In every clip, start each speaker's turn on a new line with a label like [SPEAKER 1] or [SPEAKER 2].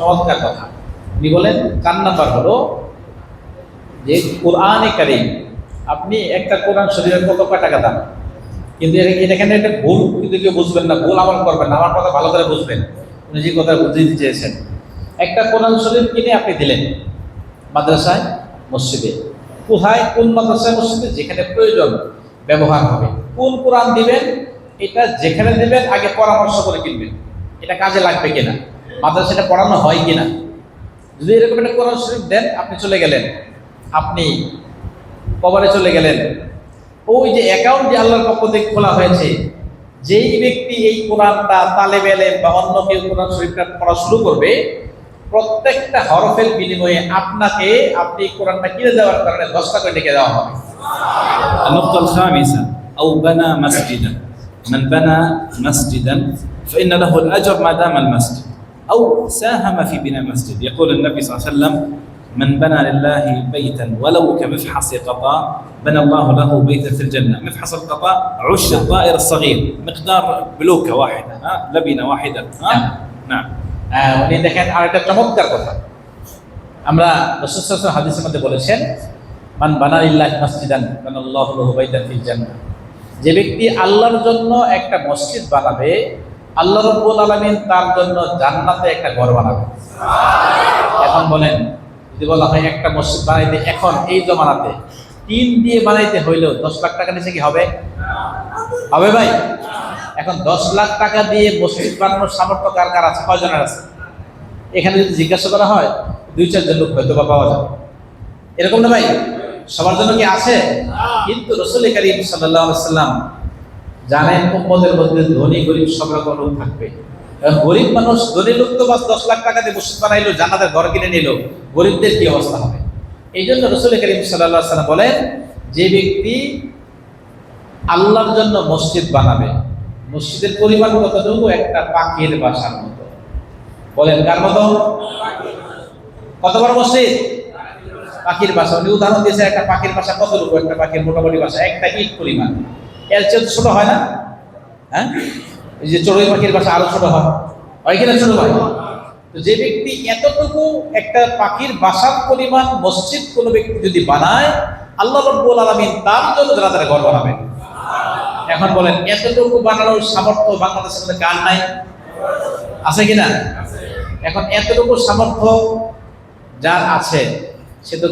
[SPEAKER 1] চমৎকার কথা। উনি বলেন চার হলো? যে কোরআনে কারিম, আপনি একটা কোরআন শরীরের কত কয় টাকা দাম? কিন্তু এখানে একটা ভুল? কিন্তু কেউ বুঝবেন না, ভুল আমল করবেন না, আমার কথা ভালো করে বুঝবেন। উনি যে কথা বুঝিয়ে দিতে চেয়েছেন। একটা কোরআন শরীফ কিনে আপনি দিলেন মাদ্রাসায়, মসজিদে। কোথায়? কোন মাদ্রাসায়, মসজিদে? যেখানে প্রয়োজন ব্যবহার হবে। কোন কোরআন দিবেন? এটা যেখানে দিবেন, আগে পরামর্শ করে কিনবেন। এটা কাজে লাগবে কিনা? মাদ্রাসা এটা পড়ানো হয় কিনা যদি এরকম একটা কোরআন শরীফ দেন আপনি চলে গেলেন আপনি কবরে চলে গেলেন ওই যে অ্যাকাউন্ট যে আল্লাহর পক্ষ থেকে খোলা হয়েছে যেই ব্যক্তি এই কোরআনটা তালেব এলেম বা অন্য কেউ কোরআন শরীফটা পড়া শুরু করবে প্রত্যেকটা হরফের বিনিময়ে আপনাকে আপনি কোরআনটা কিনে দেওয়ার কারণে দশটা করে ডেকে দেওয়া হবে
[SPEAKER 2] النقطة الخامسة أو بنى مسجدا من بنى مسجدا فإن له الأجر ما دام المسجد أو ساهم في بناء مسجد يقول النبي صلى الله عليه وسلم من بنى لله بيتا ولو كمفحص قطاء بنى الله له بيتا في الجنة مفحص القطاء عش الطائر الصغير مقدار بلوكة واحدة ها لبنة واحدة ها نعم
[SPEAKER 1] আহ, উনি দেখেন আর একটা চমৎকার কথা আমরা রসুল হাদিসের মধ্যে বলেছেন মান বানালিল্লাহ মাসজিদান বানাল্লাহু লাহু বাইতান ফিল জান্নাহ যে ব্যক্তি আল্লাহর জন্য একটা মসজিদ বানাবে আল্লাহ রাব্বুল আলামিন তার জন্য জান্নাতে একটা ঘর বানাবে এখন বলেন, যদি বলা হয় একটা মসজিদ বানাইতে এখন এই জমানাতে টিন দিয়ে বানাইতে হইলেও দশ লাখ টাকা নিচে কি হবে? হবে ভাই। এখন দশ লাখ টাকা দিয়ে মসজিদ বানানোর সামর্থ্য কার কার আছে? কয়জনের আছে? এখানে যদি জিজ্ঞাসা করা হয়, দুই চারজন লোক হয়তো বা পাওয়া যাবে। এরকম না ভাই? সবার জন্য কি আছে? কিন্তু রসুল করিম সাল্লাহ সাল্লাম জানেন উম্মদের মধ্যে ধনী, গরিব সব রকম লোক থাকবে। গরিব মানুষ, ধনী লোক তো বাস দশ লাখ টাকা দিয়ে মসজিদ বানাইলো, জান্নাতের ঘর কিনে নিল। গরিবদের কি অবস্থা হবে? এই জন্য রসুল করিম সাল্লাম বলেন, যে ব্যক্তি আল্লাহর জন্য মসজিদ বানাবে, মসজিদের পরিমাণ কতটুকু? একটা পাখির বাসার মতো। বলেন কার মতো? কত বড় মসজিদ? পাখির বাসা। উনি উদাহরণ দিয়েছে, একটা পাখির বাসা কতটুকু? একটা পাখির মোটামুটি বাসা, একটা ইট পরিমাণ। এর চেয়ে ছোট হয় না? হ্যাঁ? এই যে চড়ুই পাখির বাসা আরও ছোট হয়। হয় কিনা ছোট হয়? তো যে ব্যক্তি এতটুকু একটা পাখির বাসার পরিমাণ মসজিদ কোনো ব্যক্তি যদি বানায়, আল্লাহ রব্বুল আলমিন তার জন্য যারা তারা ঘর বানাবেন এখন বলেন, এতটুকু বানানোর সামর্থ্য বাংলাদেশের মধ্যে কার নাই? আছে কিনা এখন এতটুকু সামর্থ্য যার আছে, সে তো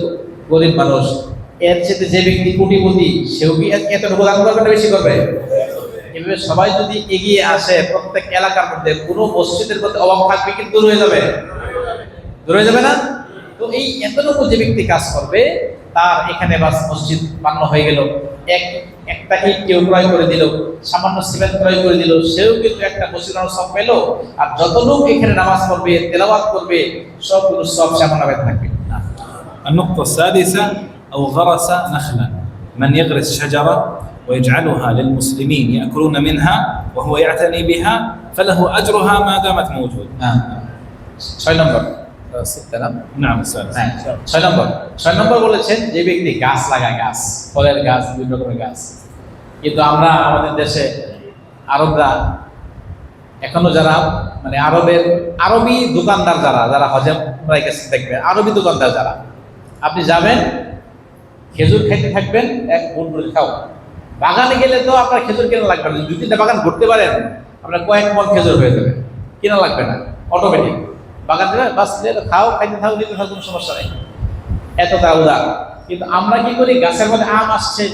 [SPEAKER 1] গরিব মানুষ। এর সাথে যে ব্যক্তি কোটিপতি, সেও কি এত দান করবে বেশি করবে? এভাবে সবাই যদি এগিয়ে আসে, প্রত্যেক এলাকার মধ্যে কোনো মসজিদের মধ্যে অভাব থাকবে কিন্তু দূর হয়ে যাবে? দূর হয়ে যাবে না? তো এই এতটুকু যে ব্যক্তি কাজ করবে, তার এখানে বাস মসজিদ মান্য হয়ে গেল। এক একটা ইট কেউ ক্রয় করে দিল, সামান্য সিমেন্ট ক্রয় করে দিল, সেও কিন্তু একটা মসজিদ সব পেল। আর যত লোক এখানে নামাজ পড়বে তেলাবাদ করবে, সবগুলো সব সামান্য থাকবে।
[SPEAKER 2] না أو غرس نخلا من يغرس شجرة ويجعلها للمسلمين يأكلون منها وهو يعتني بها فله أجرها ما دامت موجودة
[SPEAKER 1] হ্যাঁ ছয় নম্বর সিদ্ধারাম
[SPEAKER 2] نعم السادس
[SPEAKER 1] হ্যাঁ ছয় নম্বর ছয় নম্বর বলেছেন যে ব্যক্তি গাছ লাগায় গাছ ফলের গাছ বিভিন্ন রকমের গাছ কিন্তু আমরা আমাদের দেশে আরবরা এখনো যারা মানে আরবের আরবি দোকানদার যারা যারা হজে উমরায় গেছে দেখবে আরবি দোকানদার যারা আপনি যাবেন খেজুর খাইতে থাকবেন, এক বুট খাও। বাগানে গেলে তো আপনার খেজুর কেনা লাগবে না। দুই তিনটা বাগান ঘুরতে পারেন, আপনার কয়েক মন খেজুর হয়ে যাবে। কেনা লাগবে না অটোমেটিক বাগান দেবে বাস খাও, খাইতে থাকো, নিতে থাকো, কোনো সমস্যা নেই। এত তাউদা কিন্তু আমরা কি করি, গাছের মধ্যে আম আসছে,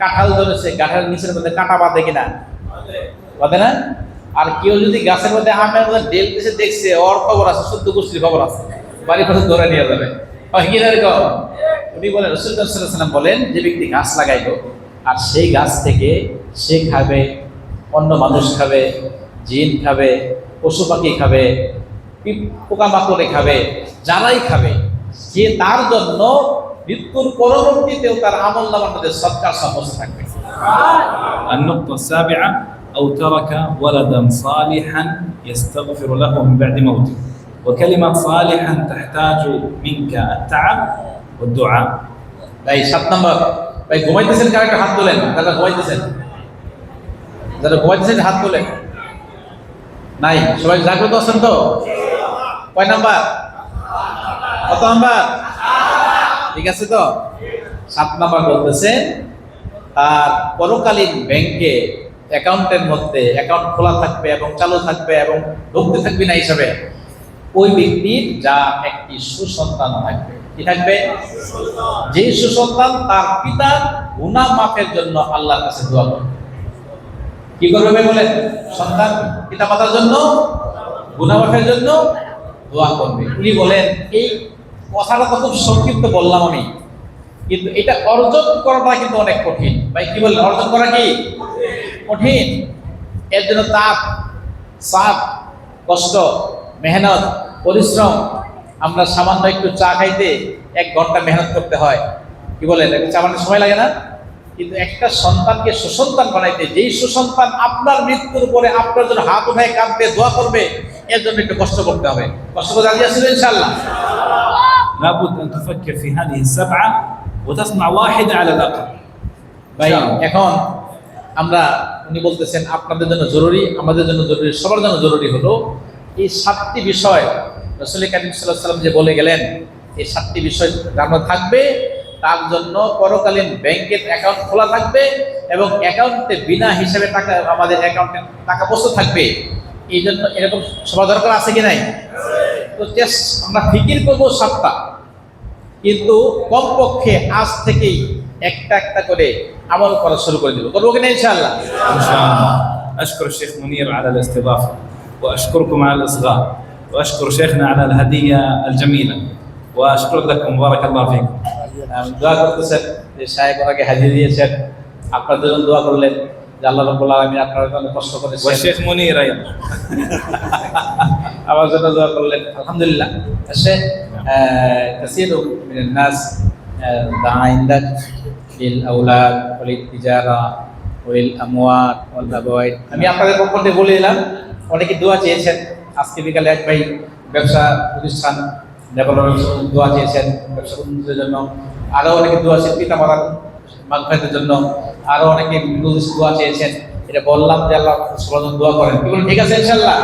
[SPEAKER 1] কাঁঠাল ধরেছে কাঁঠাল নিচের মধ্যে কাঁটা বাঁধে কিনা? বাঁধে না? আর কেউ যদি গাছের মধ্যে আমের মধ্যে ডেল দিছে, দেখছে, ওর খবর আছে, শুদ্ধ গোষ্ঠীর খবর আছে। বাড়ি পাশে ধরে নিয়ে যাবে। কি না এরকম? উনি বলেন রসুল্লাহাম বলেন যে ব্যক্তি গাছ লাগাইলো আর সেই গাছ থেকে সে খাবে অন্য মানুষ খাবে জিন খাবে পশু পাখি খাবে পিপ- পোকামাকড়ে খাবে যারাই খাবে সে তার জন্য মৃত্যুর পরবর্তীতেও তার আমল নামার মধ্যে সৎকার সমস্ত থাকবে
[SPEAKER 2] النقطة السابعة أو ترك ولدا صالحا يستغفر له من بعد موته وكلمة صالحا تحتاج منك التعب দোয়া।
[SPEAKER 1] তাই সাত নম্বর। ভাই, ঘুমাইতেছেন কার একটা হাত তোলেন? যারা ঘুমাইতেছেন? যারা ঘুমাইতেছেন হাত তোলেন? নাই, সবাই জাগ্রত আছেন তো? কয় নাম্বার? কত নাম্বার? ঠিক আছে তো? সাত নাম্বার বলতেছে, তার পরকালীন ব্যাংকে অ্যাকাউন্টের মধ্যে অ্যাকাউন্ট খোলা থাকবে এবং চালু থাকবে এবং ঢুকতে থাকবে না হিসাবে, ওই ব্যক্তির যা একটি সুসন্তান থাকবে। থাকবে? যে সুসন্তান তার পিতার গুনাহ মাফের জন্য আল্লাহর কাছে দোয়া করবে। কি করবে বলেন? সন্তান পিতা মাতার জন্য, গুনাহ মাফের জন্য দোয়া করবে। উনি বলেন, এই কথাটা তো খুব সংক্ষিপ্ত বললাম আমি, কিন্তু এটা অর্জন করাটা কিন্তু অনেক কঠিন। ভাই, কি বললেন অর্জন করা কি? কঠিন। এর জন্য তাপ, সাপ, কষ্ট, মেহনত, পরিশ্রম আমরা সামান্য একটু চা খাইতে এক ঘন্টা মেহনত করতে হয় কি বলেন একটু চা বানাতে সময় লাগে না কিন্তু একটা সন্তানকে সুসন্তান বানাইতে যেই সুসন্তান আপনার মৃত্যুর পরে আপনার জন্য হাত উঠায় কাঁদবে দোয়া করবে এর জন্য একটু কষ্ট করতে হবে কষ্ট করে রাজি আছেন ইনশাল্লাহ
[SPEAKER 2] لابد ان تفكر في هذه السبعه وتصنع واحده على الاقل
[SPEAKER 1] ভাই এখন আমরা উনি বলতেছেন আপনাদের জন্য জরুরি আমাদের জন্য জরুরি সবার জন্য জরুরি হলো এই সাতটি বিষয় রসুল করিম সাল্লাহ সাল্লাম যে বলে গেলেন এই সাতটি বিষয় জানা থাকবে তার জন্য পরকালীন ব্যাংকের অ্যাকাউন্ট খোলা থাকবে এবং অ্যাকাউন্টে বিনা হিসাবে টাকা আমাদের অ্যাকাউন্টে টাকা বসে থাকবে এই জন্য এরকম সবার দরকার আছে কি নাই তো just আমরা ফিকির করবো সাতটা কিন্তু কমপক্ষে আজ থেকেই একটা একটা করে আমল করা শুরু করে দেবো করবো কিনা ইনশাআল্লাহ
[SPEAKER 2] ان شاء الله اشكر الشيخ منير على الاستضافه واشكركم على الاصغاء واشكر شيخنا على الهديه الجميله واشكر لكم بارك الله فيكم
[SPEAKER 1] আমি দোয়া করতেছেন যে সাহেব ওনাকে হাজির দিয়েছেন আপনাদের জন্য দোয়া করলেন যে আল্লাহ রব্বুল আলামিন আপনার জন্য কষ্ট করেছেন
[SPEAKER 2] والشيخ منير ايضا
[SPEAKER 1] আমার জন্য দোয়া করলেন আলহামদুলিল্লাহ الشيخ آه، كثير من الناس آه، دعا عندك للأولاد وللتجارة وللأموال والأبوات আমি আপনাদের পক্ষ থেকে বলে দিলাম অনেকে দোয়া চেয়েছেন আজকে বিকালে এক ভাই ব্যবসা প্রতিষ্ঠান ডেভেলপমেন্ট দোয়া চেয়েছেন ব্যবসা উন্নতির জন্য। আরও অনেকে দোয়া চেয়েছেন, পিতামাতার জন্য। আরও অনেকে দোয়া চেয়েছেন। এটা বললাম যে আল্লাহ দোয়া করেন। ঠিক আছে, ইনশাল্লাহ।